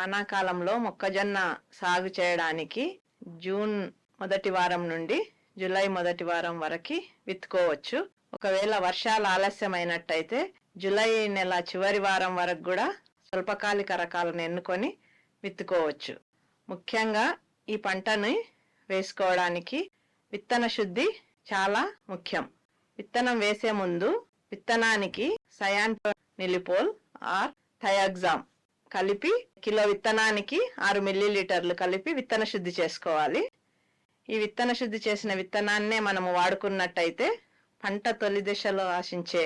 వానాకాలంలో మొక్కజొన్న సాగు చేయడానికి జూన్ మొదటి వారం నుండి జూలై మొదటి వారం వరకు విత్తుకోవచ్చు. ఒకవేళ వర్షాలు ఆలస్యమైనట్టయితే జూలై నెల చివరి వారం వరకు కూడా స్వల్పకాలిక రకాలను ఎన్నుకొని విత్తుకోవచ్చు. ముఖ్యంగా ఈ పంటని వేసుకోవడానికి విత్తన శుద్ధి చాలా ముఖ్యం. విత్తనం వేసే ముందు విత్తనానికి సయాన్ నిలిపోల్ ఆర్ థయాగ్జామ్ కలిపి కిలో విత్తనానికి ఆరు మిల్లీలీటర్లు కలిపి విత్తన శుద్ధి చేసుకోవాలి. ఈ విత్తన శుద్ధి చేసిన విత్తనాన్నే మనము వాడుకున్నట్టయితే పంట తొలి దశలో ఆశించే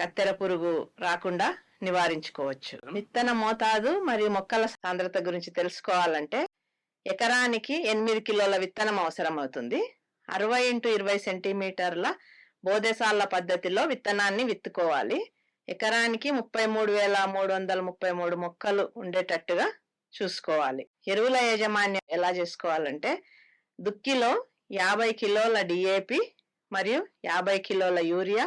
కత్తెర పురుగు రాకుండా నివారించుకోవచ్చు. విత్తన మోతాదు మరియు మొక్కల సాంద్రత గురించి తెలుసుకోవాలంటే ఎకరానికి ఎనిమిది కిలోల విత్తనం అవసరం అవుతుంది అరవై ఇంటూ ఇరవై సెంటీమీటర్ల బోధేసాల పద్ధతిలో విత్తనాన్ని విత్తుకోవాలి. ఎకరానికి ముప్పై మూడు వేల మూడు వందల ముప్పై మూడు మొక్కలు ఉండేటట్టుగా చూసుకోవాలి. ఎరువుల యాజమాన్యం ఎలా చేసుకోవాలంటే దుక్కిలో యాభై కిలోల డిఏపి మరియు యాభై కిలోల యూరియా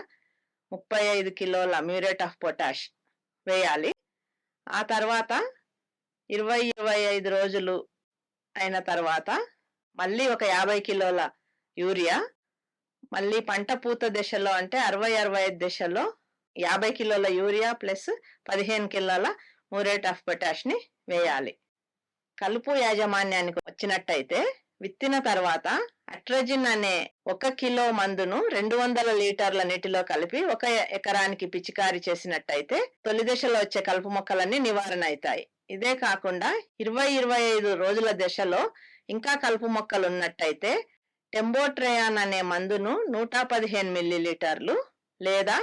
ముప్పై ఐదు కిలోల మ్యూరేట్ ఆఫ్ పొటాష్ వేయాలి. ఆ తర్వాత ఇరవై ఇరవై ఐదు రోజులు అయిన తర్వాత మళ్ళీ ఒక యాభై కిలోల యూరియా మళ్ళీ పంట పూత దశలో అంటే అరవై అరవై ఐదు దశలో యాభై కిలోల యూరియా ప్లస్ పదిహేను కిలోల మూరేట్ ఆఫ్ పొటాష్ని వేయాలి. కలుపు యాజమాన్యానికి వచ్చినట్టయితే విత్తిన తర్వాత అట్రజిన్ అనే ఒక కిలో మందును రెండు వందల లీటర్ల నీటిలో కలిపి ఒక ఎకరానికి పిచికారి చేసినట్టయితే తొలి దశలో వచ్చే కలుపు మొక్కలన్నీ నివారణ అవుతాయి. ఇదే కాకుండా ఇరవై ఇరవై ఐదు రోజుల దశలో ఇంకా కలుపు మొక్కలు ఉన్నట్టయితే టెంబోట్రయాన్ అనే మందును నూట పదిహేను మిల్లీలీటర్లు లేదా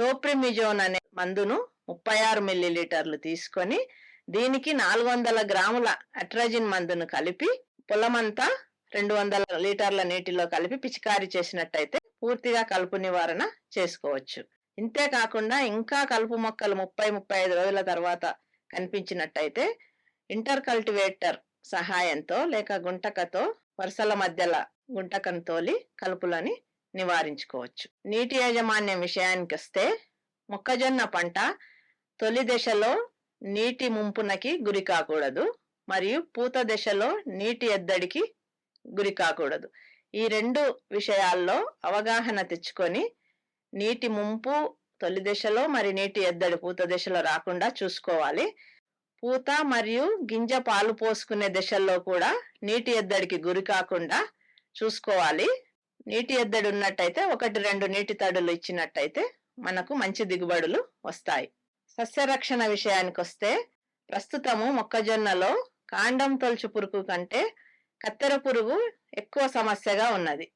టోప్రిమిజోన్ అనే మందును ముప్పై ఆరు మిల్లీలీటర్లు తీసుకొని దీనికి నాలుగు వందల గ్రాముల అట్రజిన్ మందును కలిపి పొలమంతా రెండు వందల లీటర్ల నీటిలో కలిపి పిచికారీ చేసినట్టయితే పూర్తిగా కలుపు నివారణ చేసుకోవచ్చు. ఇంతే కాకుండా ఇంకా కలుపు మొక్కలు ముప్పై ముప్పై ఐదు రోజుల తర్వాత కనిపించినట్టయితే ఇంటర్ కల్టివేటర్ సహాయంతో లేక గుంటకతో వరుసల మధ్యల గుంటకను తోలి కలుపులని నివారించుకోవచ్చు. నీటి యాజమాన్యం విషయానికి వస్తే మొక్కజొన్న పంట తొలి దశలో నీటి ముంపునకి గురి కాకూడదు. మరియు పూత దశలో నీటి ఎద్దడికి గురి కాకూడదు. ఈ రెండు విషయాల్లో అవగాహన తెచ్చుకొని నీటి ముంపు తొలి దశలో మరి నీటి ఎద్దడి పూత దశలో రాకుండా చూసుకోవాలి. పూత మరియు గింజ పాలు పోసుకునే దశల్లో కూడా నీటి ఎద్దడికి గురి కాకుండా చూసుకోవాలి. నీటి ఎద్దడి ఉన్నట్టయితే ఒకటి రెండు నీటి తడులు ఇచ్చినట్టయితే మనకు మంచి దిగుబడులు వస్తాయి. సస్యరక్షణ విషయానికి వస్తే ప్రస్తుతము మొక్కజొన్నలో కాండం తొలుచు పురుగు కంటే కత్తెర పురుగు ఎక్కువ సమస్యగా ఉన్నది.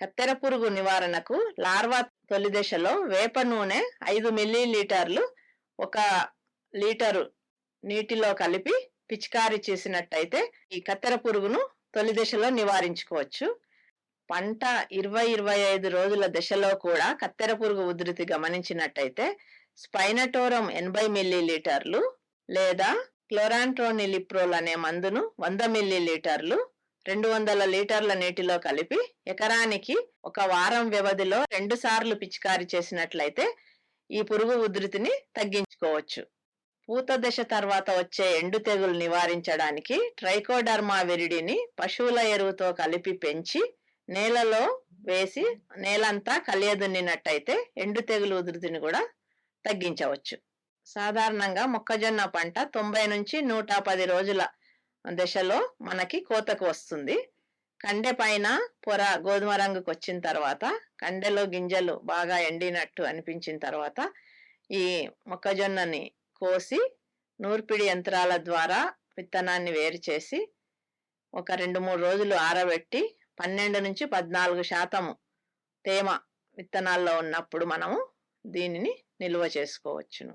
కత్తెర పురుగు నివారణకు లార్వా తొలి దశలో వేప నూనె ఐదు మిల్లీ లీటర్లు ఒక లీటరు నీటిలో కలిపి పిచికారీ చేసినట్టయితే ఈ కత్తెర పురుగును తొలి దశలో నివారించుకోవచ్చు. పంట ఇరవై ఇరవై ఐదు రోజుల దశలో కూడా కత్తెర పురుగు ఉధృతి గమనించినట్టయితే స్పైనటోరం ఎనభై మిల్లీ లీటర్లు లేదా క్లోరాంట్రోనిలిప్రోల్ అనే మందును వంద మిల్లీలీటర్లు రెండు వందల లీటర్ల నీటిలో కలిపి ఎకరానికి ఒక వారం వ్యవధిలో రెండు సార్లు పిచికారీ చేసినట్లయితే ఈ పురుగు ఉధృతిని తగ్గించుకోవచ్చు. పూత దశ తర్వాత వచ్చే ఎండు తెగులు నివారించడానికి ట్రైకోడర్మా విరిడిని పశువుల ఎరువుతో కలిపి పెంచి నేలలో వేసి నేలంతా కలియదున్నినట్టయితే ఎండు తెగులు ఉధృతిని కూడా తగ్గించవచ్చు. సాధారణంగా మొక్కజొన్న పంట తొంభై నుంచి నూట పది రోజుల దశలో మనకి కోతకు వస్తుంది. కండె పైన పొర గోధుమ రంగుకు వచ్చిన తర్వాత కండెలో గింజలు బాగా ఎండినట్టు అనిపించిన తర్వాత ఈ మొక్కజొన్నని కోసి నూర్పిడి యంత్రాల ద్వారా విత్తనాన్ని వేరు చేసి ఒక రెండు మూడు రోజులు ఆరబెట్టి పన్నెండు నుంచి పద్నాలుగు శాతము తేమ విత్తనాల్లో ఉన్నప్పుడు మనము దీనిని నిల్వ చేసుకోవచ్చును.